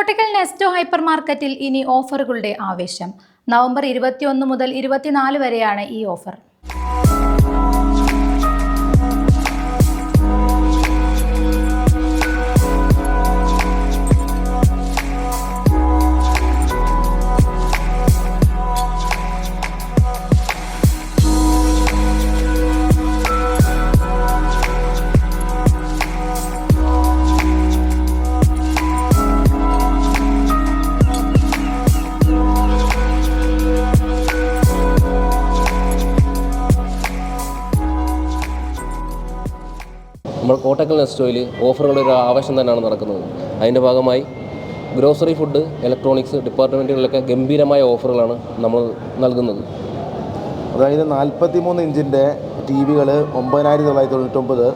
Kottakkal Nesto hyper മാർക്കറ്റിൽ ഇനി ഓഫറുകളുടെ ആവേശം. നവംബർ ഇരുപത്തിയൊന്ന് മുതൽ ഇരുപത്തിനാല് വരെയാണ് ഈ ഓഫർ. നമ്മൾ കോട്ടക്കൽ നെസ്റ്റോയിൽ ഓഫറുകളുടെ ഒരു ആവശ്യം തന്നെയാണ് നടക്കുന്നത്. അതിന്റെ ഭാഗമായി ഗ്രോസറി ഫുഡ് ഇലക്ട്രോണിക്സ് ഡിപ്പാർട്ട്മെന്റുകളിലൊക്കെ ഗംഭീരമായ ഓഫറുകളാണ് നമ്മൾ നൽകുന്നത്. അതായത് നാൽപ്പത്തി മൂന്ന് ഇഞ്ചിന്റെ ടി വികൾ ഒമ്പതിനായിരത്തി തൊള്ളായിരത്തി തൊണ്ണൂറ്റൊമ്പത്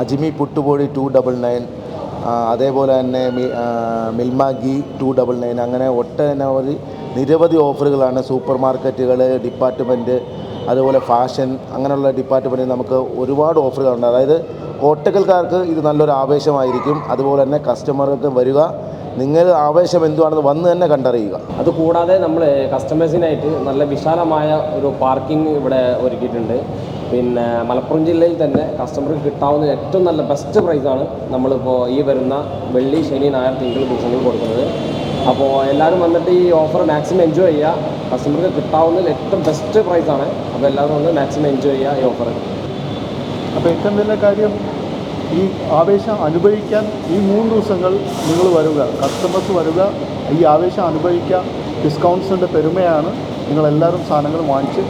അജിമി പുട്ടുപൊടി ടു ഡബിൾ നയൻ അതേപോലെ തന്നെ Milma ghee two double nine അങ്ങനെ ഒട്ടനവധി നിരവധി ഓഫറുകളാണ് സൂപ്പർ മാർക്കറ്റുകൾ ഡിപ്പാർട്ട്മെന്റ് അതുപോലെ ഫാഷൻ അങ്ങനെയുള്ള ഡിപ്പാർട്ട്മെന്റിൽ നമുക്ക് ഒരുപാട് ഓഫറുകളുണ്ട്. അതായത് കോട്ടക്കൽക്കാർക്ക് ഇത് നല്ലൊരു ആവേശമായിരിക്കും. അതുപോലെ തന്നെ കസ്റ്റമർക്ക് വരിക. നിങ്ങൾ ആവേശം എന്തുവാണെന്ന് വന്ന് തന്നെ കണ്ടറിയുക. അതുകൂടാതെ നമ്മൾ കസ്റ്റമേഴ്സിനായിട്ട് നല്ല വിശാലമായ ഒരു പാർക്കിംഗ് ഇവിടെ ഒരുക്കിയിട്ടുണ്ട്. പിന്നെ മലപ്പുറം ജില്ലയിൽ തന്നെ കസ്റ്റമർക്ക് കിട്ടാവുന്ന ഏറ്റവും നല്ല ബെസ്റ്റ് പ്രൈസാണ് നമ്മളിപ്പോൾ ഈ വരുന്ന വെള്ളി ശനി ഞായർ തിങ്കൾ ദിവസങ്ങളിൽ കൊടുക്കുന്നത്. അപ്പോൾ എല്ലാവരും വന്നിട്ട് ഈ ഓഫർ മാക്സിമം എൻജോയ് ചെയ്യുക. കസ്റ്റമർക്ക് കിട്ടാവുന്നതിൽ ഏറ്റവും ബെസ്റ്റ് പ്രൈസാണ് അപ്പോൾ എല്ലാവരും വന്ന് മാക്സിമം എൻജോയ് ചെയ്യുക ഈ ഓഫർ അപ്പോൾ ഏറ്റവും വലിയ കാര്യം ഈ ആവേശം അനുഭവിക്കാൻ ഈ മൂന്ന് ദിവസങ്ങൾ നിങ്ങൾ വരിക കസ്റ്റമേഴ്സ് വരിക ഈ ആവേശം അനുഭവിക്കുക ഡിസ്കൗണ്ട്സിന്റെ പെരുമയാണ് നിങ്ങളെല്ലാവരും സാധനങ്ങൾ വാങ്ങിച്ച്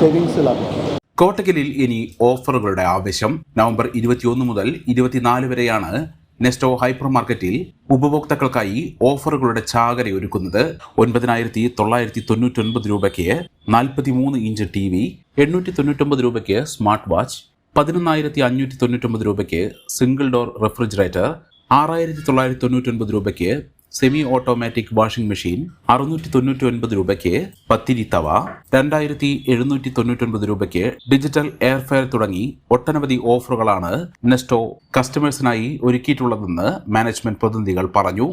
സേവിങ്സിലാക്കുക കോട്ടക്കലിൽ ഇനി ഓഫറുകളുടെ ആവേശം. നവംബർ ഇരുപത്തിയൊന്ന് മുതൽ ഇരുപത്തിനാല് വരെയാണ് നെസ്റ്റോ ഹൈപ്പർ മാർക്കറ്റിൽ ഉപഭോക്താക്കൾക്കായി ഓഫറുകളുടെ ചാകര ഒരുക്കുന്നത്. ഒൻപതിനായിരത്തി തൊള്ളായിരത്തി തൊണ്ണൂറ്റൊൻപത് രൂപയ്ക്ക് നാൽപ്പത്തി മൂന്ന് ഇഞ്ച് ടി വി എണ്ണൂറ്റി തൊണ്ണൂറ്റൊമ്പത് രൂപയ്ക്ക് സ്മാർട്ട് വാച്ച് പതിനൊന്നായിരത്തി അഞ്ഞൂറ്റി തൊണ്ണൂറ്റൊമ്പത് രൂപയ്ക്ക് സിംഗിൾ ഡോർ റെഫ്രിജറേറ്റർ ആറായിരത്തി തൊള്ളായിരത്തി തൊണ്ണൂറ്റൊൻപത് രൂപയ്ക്ക് സെമി ഓട്ടോമാറ്റിക് വാഷിംഗ് മെഷീൻ അറുന്നൂറ്റി തൊണ്ണൂറ്റി ഒൻപത് രൂപയ്ക്ക് പത്തിരി തവ രണ്ടായിരത്തി എഴുന്നൂറ്റി തൊണ്ണൂറ്റൊൻപത് രൂപയ്ക്ക് ഡിജിറ്റൽ എയർ ഫെയർ തുടങ്ങി ഒട്ടനവധി ഓഫറുകളാണ് നെസ്റ്റോ കസ്റ്റമേഴ്സിനായി ഒരുക്കിയിട്ടുള്ളതെന്ന് മാനേജ്മെന്റ് പ്രതിനിധികൾ പറഞ്ഞു.